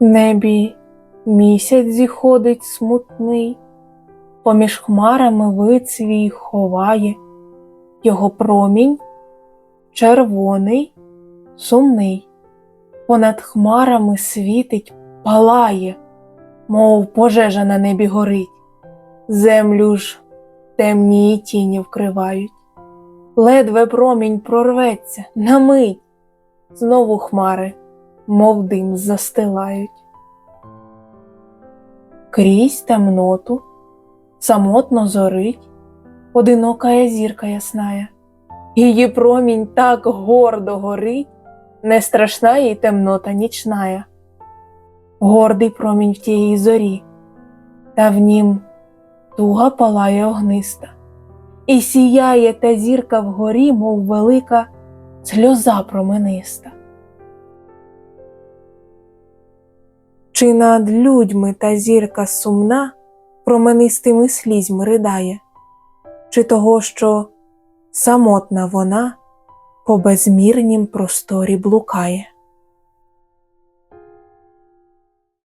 Небі місяць зіходить смутний, поміж хмарами вид свій ховає, його промінь червоний, сумний, понад хмарами світить, палає, мов пожежа на небі горить, землю ж темні тіні вкривають. Ледве промінь прорветься на мить, знову хмари, мов дим застилають. Крізь темноту самотно зорить одинокая зірка ясная. Її промінь так гордо горить, не страшна їй темнота нічная. Гордий промінь в тієї зорі, та в нім туга палає огниста, і сіяє та зірка вгорі, мов велика сльоза промениста. Чи над людьми та зірка сумна променистими слізьми ридає, чи того, що самотна вона по безмірнім просторі блукає.